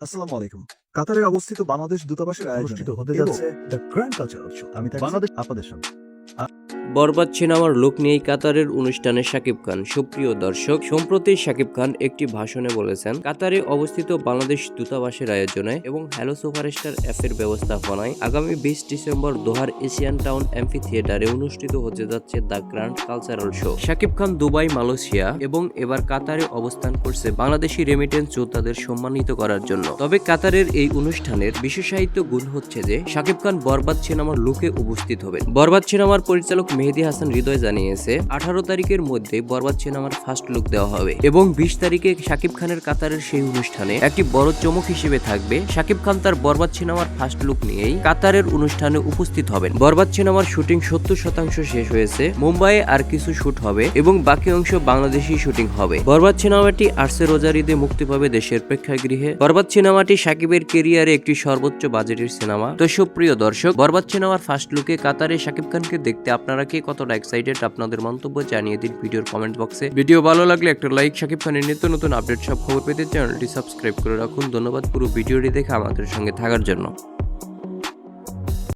আসসালামু আলাইকুম। কাতারে অবস্থিত বাংলাদেশ দূতাবাসের আয়োজিত হতে যাচ্ছে দ্য গ্র্যান্ড কালচার আমি বাংলাদেশ- আপনাদের সঙ্গে বরবাদ সিনেমার লুক নিয়েই কাতারের অনুষ্ঠানে শাকিব খান। সুপ্রিয় দর্শক, সম্প্রতি শাকিব খান একটি ভাষণে বলেছেন, কাতারে অবস্থিত বাংলাদেশ দূতাবাসের আয়োজনে এবং হ্যালো সুপারস্টার অ্যাপের ব্যবস্থাপনায় আগামী বিশ ডিসেম্বর দোহার এশিয়ান টাউন এমফি থিয়েটারে অনুষ্ঠিত হতে যাচ্ছে the grand cultural show. Shakib Khan Dubai, Malaysia এবং এবার কাতারে অবস্থান করছে বাংলাদেশি রেমিটেন্স যোদ্ধাদের সম্মানিত করার জন্য। তবে কাতারের এই অনুষ্ঠানের বিশেষায়িত গুণ হচ্ছে যে শাকিব খান বরবাদ সিনেমার লুকে উপস্থিত হবেন। বরবাদ সিনেমার পরিচালক মেহেদি হাসান হৃদয় জানিয়েছে, আঠারো তারিখের মধ্যে বরবাদ সিনেমার ফার্স্ট লুক দেওয়া হবে এবং বিশ তারিখে শাকিব খানের কাতারের সেই অনুষ্ঠানে একটি বড় চমক হিসেবে থাকবে। শাকিব খান তার বরবাদ সিনেমার ফার্স্ট লুক নিয়েই কাতারের অনুষ্ঠানে উপস্থিত হবেন। বরবাদ সিনেমার শুটিং সত্তর শতাংশ শেষ হয়েছে, মুম্বাইয়ে আর কিছু শুট হবে এবং বাকি অংশ বাংলাদেশি শুটিং হবে। বরবাদ সিনেমাটি আর্সে রোজার ঈদে মুক্তি পাবে দেশের প্রেক্ষাগৃহে। বরবাদ সিনেমাটি শাকিবের কেরিয়ারে একটি সর্বোচ্চ বাজেটের সিনেমা তো সুপ্রিয় দর্শক, বরবাদ সিনেমার ফার্স্ট লুকে কাতারে শাকিব খানকে দেখতে আপনারা কি কতটা এক্সাইটেড আপনাদের মন্তব্য জানিয়ে দিন ভিডিওর কমেন্ট বক্সে ভিডিও ভালো লাগলে একটা লাইক সাকিব খানের নিত্য নতুন আপডেট সব খবর পেতে চ্যানেলটি সাবস্ক্রাইব করে রাখুন। ধন্যবাদ পুরো ভিডিওটি দেখে আমাদের সঙ্গে থাকার জন্য।